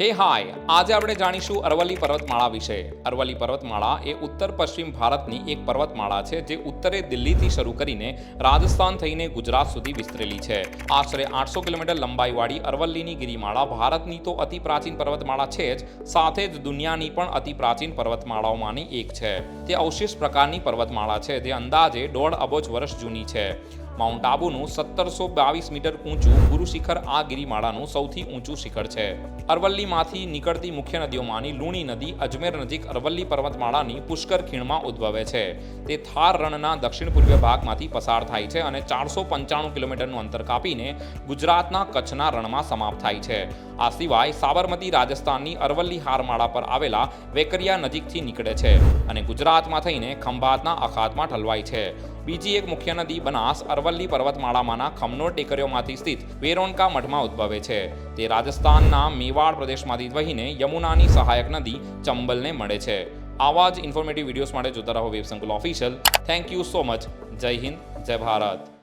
હે હાય, આજે આપણે જાણીશું અરવલ્લી પર્વતમાળા વિશે. અરવલ્લી પર્વતમાળા એ ઉત્તર પશ્ચિમ ભારતની એક પર્વતમાળા છે જે ઉત્તરે દિલ્હીથી શરૂ કરીને રાજસ્થાન થઈને ગુજરાત સુધી વિસ્તરેલી છે. આશરે આઠસો કિલોમીટર લંબાઈવાળી અરવલ્લીની ગિરિમાળા ભારતની તો અતિ પ્રાચીન પર્વતમાળા છે જ, સાથે જ દુનિયાની પણ અતિ પ્રાચીન પર્વતમાળાઓમાંની એક છે. તે અવશેષ પ્રકારની પર્વતમાળા છે જે અંદાજે દોઢ અબોજ વર્ષ જૂની છે. માઉન્ટ આબુનું સત્તરસો બાવીસ મીટર ઊંચું ગુરુ શિખર આ ગિરિમાળાનું સૌથી ઊંચું શિખર છે. અરવલ્લીમાંથી નીકળતી મુખ્ય નદીઓમાંની લુણી નદી અજમેર નજીક અરવલ્લી પર્વતમાળાની પુષ્કર ખીણમાં ઉદ્ભવે છે. તે થાર રણના દક્ષિણ પૂર્વીય ભાગમાંથી પસાર થાય છે અને ચારસો પંચાણું કિલોમીટરનું અંતર કાપીને ગુજરાતના કચ્છના રણમાં સમાપ્ત થાય છે. આ સિવાય સાબરમતી રાજસ્થાનની અરવલ્લી હારમાળા પર આવેલા વેકરિયા નજીકથી નીકળે છે અને ગુજરાતમાં થઈને ખંભાતના અખાતમાં ઠલવાય છે. બીજી એક મુખ્ય નદી બનાસ અરવલ્લી પર્વતમાળામાંના ખમનો ટેકરીઓમાંથી સ્થિત વેરોનકા મઠમાં ઉદ્ભવે છે. તે રાજસ્થાનના મેવાડ પ્રદેશમાંથી વહીને યમુનાની સહાયક નદી ચંબલને મળે છે. આવા જ ઇન્ફોર્મેટિવ વિડીયોઝ માટે જોતા રહો વેબ સંકુલ official thank you so much જય હિન્દ, જય ભારત.